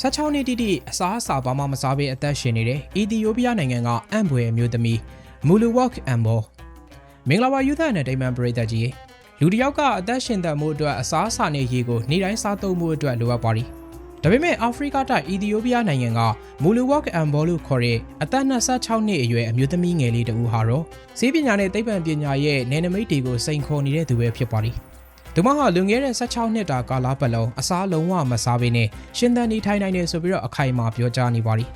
16နှစ်တိတိအစားအစာဘာမှမစားဘဲအသက်ရှင်နေတဲ့အီသီယိုးပီးယားနိုင်ငံကအံ့ဘွယ်အမျိုးသမီးမူလူဝက်အမ်ဘောမင်္ဂလာပါယူသန်နဲ့ဒိမန်ပရိသတ်ကြီးလူတစ်ယောက်ကအသက်ရှင်သန်မှုအတွက်အစားအစာနဲ့ရေကိုနေ့တိုင်းစားသုံးမှုအတွက်လိုအပ်ပါသည်ဒါပေမဲ့အာဖရိကတိုက်အီသီယိုးပီးယားနိုင်ငံကမူလူဝက်အမ်ဘောလို့ခေါ်တဲ့အသက်26နှစ်အရွယ်အမျိုးသမီးငယ်လေးတဦးဟာတော့ဆေးပညာနဲ့သိပ္ပံပညာရဲ့နယ်နိမိတ်တွေကိုစိန်ခေါ်နေတဲ့သူပဲဖြစ်ပါသည် သူမဟာလွန်ခဲ့တဲ့16နှစ်တာကာလပတ်လုံးအစားလုံးဝမစားဘဲနဲ့ရှင်သန်နေထိုင်နိုင်တယ်ဆိုပြီးတော့အခိုင်အမာပြောကြားနေပါသည်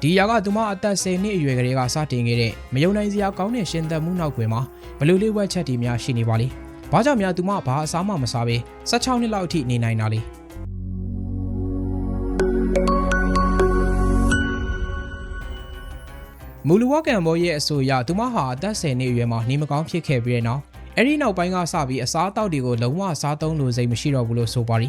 ဒီຢာကသူမအသက်10နှစ်အရွယ်ကလေးကစတင်ခဲ့တဲ့မယုံနိုင်စရာကောင်းတဲ့ရှင်သန်မှုနောက်ွယ်မှာဘလို့လေးဝက်ချက်တွေများရှိနေပါလိ။ဘာကြောင့်များသူမဘာအစားမှမစားဘဲ16နှစ်လောက်အထိနေနိုင်တာလဲ။မူလူဝကန်ဘောရဲ့အဆိုအရသူမဟာအသက်10နှစ်အရွယ်မှာနေမကောင်းဖြစ်ခဲ့ပြီးတဲ့နောက် အဲ့ဒီနောက်ပိုင်းကစပြီးအစားအသောက်တွေကိုလုံးဝစားသုံးလို့စိတ်မရှိတော့ဘူးလို့ဆိုပါရီ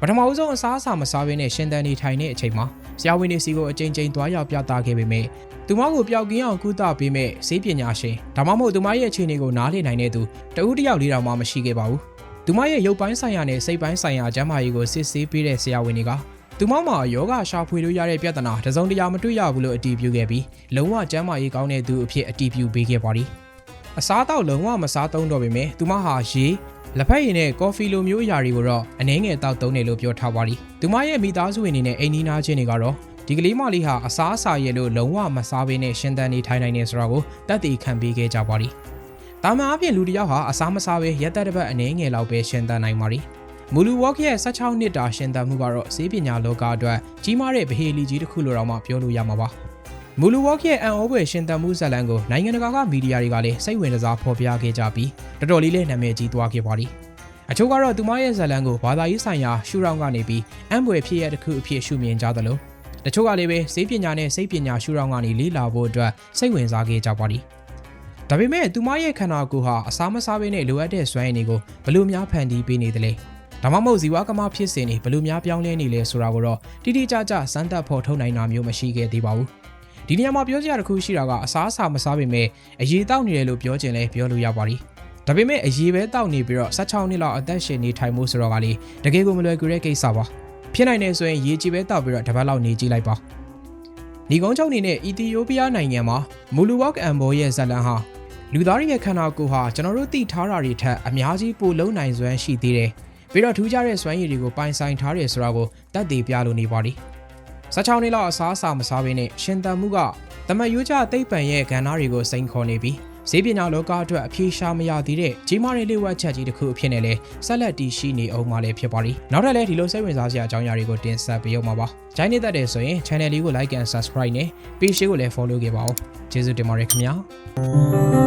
ပထမဦးဆုံးအစားအစာမစားဘဲနဲ့ရှင်သန်နေထိုင်တဲ့အချိန်မှာဆရာဝန်တွေစီကိုအကြိမ်ကြိမ်သွားရောက်ပြသခဲ့ပေမဲ့သူမကိုပျောက်ကင်းအောင်ကုသပေးမဲ့ဆေးပညာရှင်ဒါမှမဟုတ်သူမရဲ့အခြေအနေကိုနားလည်နိုင်တဲ့သူတဦးတစ်ယောက်လေးတောင်မှမရှိခဲ့ပါဘူးသူမရဲ့ရုပ်ပိုင်းဆိုင်ရာနဲ့စိတ်ပိုင်းဆိုင်ရာကျန်းမာရေးကိုစစ်ဆေးပေးတဲ့ဆရာဝန်တွေကသူမမှာယောဂရှာဖွေလို့ရတဲ့ပြဿနာတစ်စုံတစ်ရာမတွေ့ရဘူးလို့အတည်ပြုခဲ့ပြီးလုံးဝကျန်းမာရေးကောင်းတဲ့သူအဖြစ်အတည်ပြုပေးခဲ့ပါသည် အစားတောက်လုံးဝမစားသုံးတော့ပေမဲ့သူမဟာရေလက်ဖက်ရည်နဲ့ကော်ဖီလိုမျိုးအရာတွေကိုတော့အနည်းငယ်တောက်သုံးတယ်လို့ပြောထားပါသည်သူမရဲ့မိသားစုဝင်တွေနဲ့အိမ်နီးနားချင်းတွေကတော့ဒီကလေးမလေးဟာအစားအစာရဲ့လို့လုံးဝမစားဘဲနဲ့ရှင်သန်နေထိုင်နိုင်နေဆိုတာကိုတတ်သိခံပေးခဲ့ကြပါသည်တာမန်အပြင်လူတစ်ယောက်ဟာအစားမစားဘဲရက်သက်တစ်ပတ်အနည်းငယ်လောက်ပဲရှင်သန်နိုင်ပါသည်မူလူဝေါ့ရဲ့16နှစ်တာရှင်သန်မှုကတော့ဈေးပညာလောကအတွက်ကြီးမားတဲ့ဗဟေလီကြီးတစ်ခုလိုတော့မှပြောလို့ရမှာပါ မူလူဝေါ့ရဲ့အန်အိုးပွဲရှင်သန်မှုဇာတ်လမ်းကိုနိုင်ငံတကာကမီဒီယာတွေကလည်းစိတ်ဝင်စားဖော်ပြခဲ့ကြပြီးတော်တော်လေးလည်းနာမည်ကြီးသွားခဲ့ပါသည်အချို့ကတော့သူမရဲ့ဇာတ်လမ်းကိုဘာသာရေးဆိုင်ရာရှုထောင့်ကနေပြီးအံ့ဘွယ်ဖြစ်ရတစ်ခုအဖြစ်ရှုမြင်ကြသလိုတချို့ကလည်းပဲစိတ်ပညာနဲ့စိတ်ပညာရှုထောင့်ကနေလေ့လာဖို့အတွက်စိတ်ဝင်စားခဲ့ကြပါသည်ဒါပေမဲ့သူမရဲ့ခန္ဓာကိုယ်ဟာအစားမစားဘဲနဲ့လိုအပ်တဲ့စွမ်းရည်တွေကိုဘယ်လိုများဖန်တီးပေးနေသလဲဒါမှမဟုတ်ဇီဝကမဖြစ်စဉ်တွေဘယ်လိုများပြောင်းလဲနေလဲဆိုတာကိုတော့တိတိကျကျစမ်းသပ်ဖော်ထုတ်နိုင်တာမျိုးမရှိခဲ့သေးပါဘူး ဒီနေရာမှာပြောစရာတစ်ခုရှိတာကအစားအစာမစားပေမဲ့အရေးတောက်နေတယ်လို့ပြောချင်လဲပြောလို့ရပါတယ်ဒါပေမဲ့အရေးပဲတောက်နေပြီးတော့16နှစ်လောက်အသက်ရှင်နေထိုင်မှုဆိုတော့ကလေတကယ်ကိုမလွယ်ကူတဲ့ကိစ္စပါဖြစ်နိုင်တယ်ဆိုရင်ရေကြီးပဲတောက်ပြီးတော့တစ်ပတ်လောက်နေကြည့်လိုက်ပါဒီကုန်းချုပ်အနေနဲ့အီသီယိုးပီးယားနိုင်ငံမှာမူလူဝက်အမ်ဘောရဲ့ဇလန်ဟာလူသားတွေရဲ့ခန္ဓာကိုယ်ဟာကျွန်တော်တို့သိထားတာတွေထက်အများကြီးပိုလုံးနိုင်စွမ်းရှိသေးတယ်ပြီးတော့ထူးခြားတဲ့စွမ်းရည်တွေကိုပိုင်ဆိုင်ထားတယ်ဆိုတာကိုတတ်သိပြလို့နေပါသည် 16နှစ်လောက်အစားအစာမစားဘဲနဲ့ရှင်သန်မှုကတမတ်ရိုးကျသိပ္ပံရဲ့ကဏ္ဍတွေကိုစိန်ခေါ်နေပြီးဈေးပညာလောကအတွက်အပြေရှားမရသေးတဲ့ကြီးမားတဲ့လေဝက်ချက်ကြီးတစ်ခုအဖြစ်နဲ့လဲဆက်လက်တည်ရှိနေအောင်မှလည်းဖြစ်ပါလိမ့်နောက်ထပ်လည်းဒီလိုစိတ်ဝင်စားစရာအကြောင်းအရာတွေကိုတင်ဆက်ပေးအောင်ပါပါဂျိုင်းနေတတ်တယ်ဆိုရင် channel လေးကို like and subscribe နဲ့ page ကိုလည်း follow ခဲ့ပါဦးကျေးဇူးတင်ပါတယ်ခင်ဗျာ